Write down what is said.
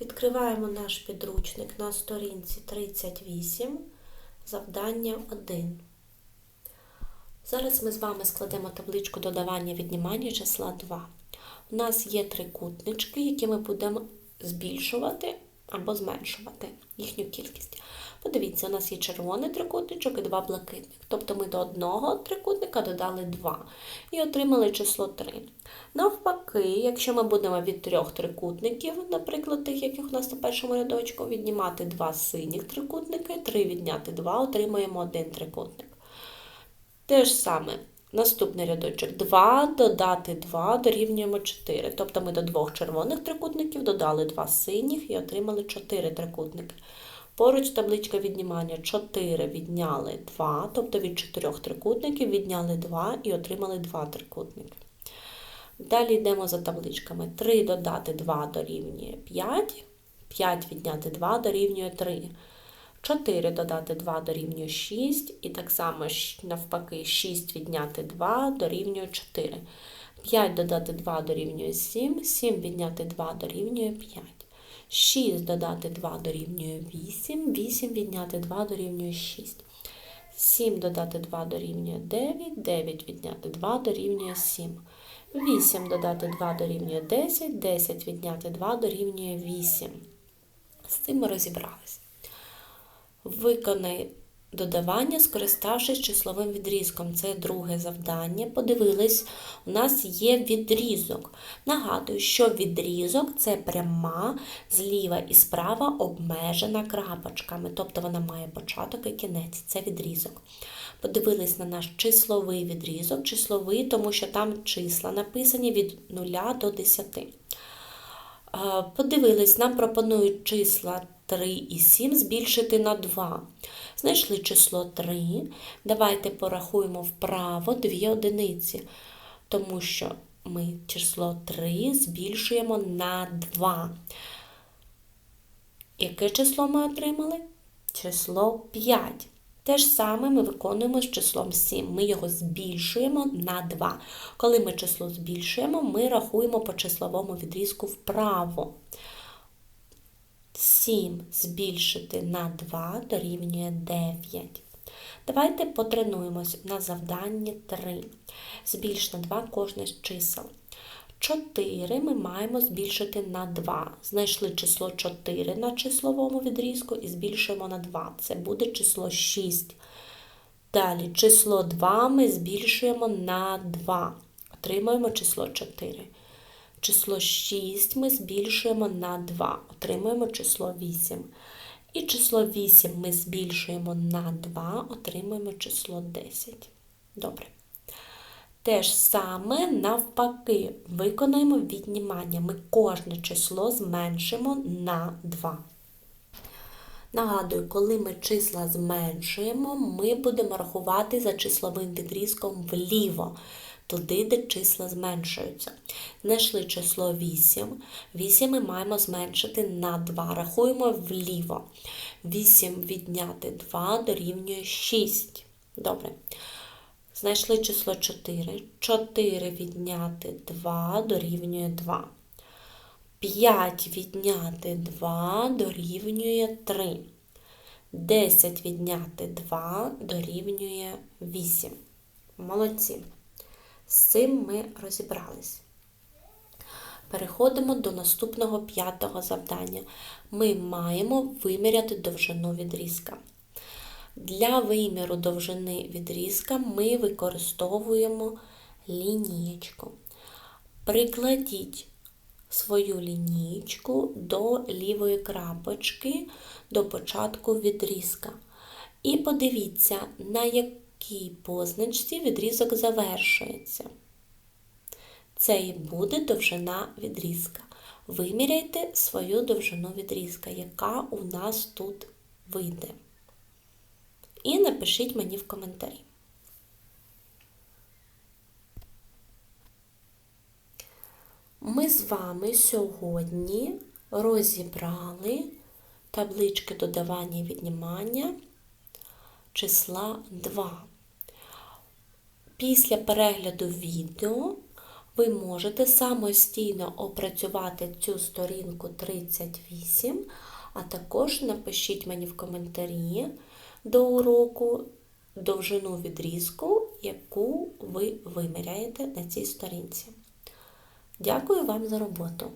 Відкриваємо наш підручник на сторінці 38, завдання 1. Зараз ми з вами складемо табличку додавання віднімання числа 2. У нас є трикутнички, які ми будемо збільшувати або зменшувати їхню кількість. Подивіться, у нас є червоний трикутничок і два блакитних. Тобто ми до одного трикутника додали 2 і отримали число 3. Навпаки, якщо ми будемо від трьох трикутників, наприклад, тих, яких у нас на першому рядочку, віднімати два синіх трикутники, 3 відняти 2, отримаємо один трикутник. Те ж саме. Наступний рядочок 2 додати 2 дорівнюємо 4. Тобто ми до двох червоних трикутників додали 2 синіх і отримали 4 трикутники. Поруч табличка віднімання 4 відняли 2, тобто від 4 трикутників відняли 2 і отримали 2 трикутники. Далі йдемо за табличками. 3 додати 2 дорівнює 5, 5 відняти 2 дорівнює 3. 4 додати 2 дорівнює 6, і так само навпаки 6 відняти 2 дорівнює 4. 5 додати 2 дорівнює 7, 7 відняти 2 дорівнює 5. 6 додати 2 дорівнює 8, 8 відняти 2 дорівнює 6. 7 додати 2 дорівнює 9, 9 відняти 2 дорівнює 7. 8 додати 2 дорівнює 10, 10 відняти 2 дорівнює 8. З цим ми розібралися. Виконай додавання, скориставшись числовим відрізком. Це друге завдання. Подивились, у нас є відрізок. Нагадую, що відрізок це пряма зліва і справа обмежена крапочками, тобто вона має початок і кінець. Це відрізок. Подивились на наш числовий відрізок, числовий, тому що там числа написані від 0 до 10. Подивились, нам пропонують числа 3 і 7 збільшити на 2. Знайшли число 3. Давайте порахуємо вправо 2 одиниці, тому що ми число 3 збільшуємо на 2. Яке число ми отримали? Число 5. Те ж саме ми виконуємо з числом 7. Ми його збільшуємо на 2. Коли ми число збільшуємо, ми рахуємо по числовому відрізку вправо. 7 збільшити на 2 дорівнює 9. Давайте потренуємось на завданні 3. Збільш на 2 кожне з чисел. 4 ми маємо збільшити на 2. Знайшли число 4 на числовому відрізку і збільшуємо на 2. Це буде число 6. Далі число 2 ми збільшуємо на 2. Отримаємо число 4. Число 6 ми збільшуємо на 2, отримуємо число 8. І число 8 ми збільшуємо на 2, отримуємо число 10. Добре. Те ж саме, навпаки, виконаємо віднімання. Ми кожне число зменшимо на 2. Нагадую, коли ми числа зменшуємо, ми будемо рахувати за числовим відрізком вліво туди, де числа зменшуються. Знайшли число 8. 8 ми маємо зменшити на 2. Рахуємо вліво. 8 відняти 2 дорівнює 6. Добре. Знайшли число 4. 4 відняти 2 дорівнює 2. 5 відняти 2 дорівнює 3. 10 відняти 2 дорівнює 8. Молодці. З цим ми розібрались. Переходимо до наступного п'ятого завдання. Ми маємо виміряти довжину відрізка. Для виміру довжини відрізка ми використовуємо лінієчку. Прикладіть свою лінієчку до лівої крапочки до початку відрізка. І подивіться, на якій позначці відрізок завершується. Це і буде довжина відрізка. Виміряйте свою довжину відрізка, яка у нас тут вийде. І напишіть мені в коментарі. Ми з вами сьогодні розібрали таблички додавання і віднімання числа 2. Після перегляду відео ви можете самостійно опрацювати цю сторінку 38, а також напишіть мені в коментарі до уроку довжину відрізку, яку ви виміряєте на цій сторінці. Дякую вам за роботу!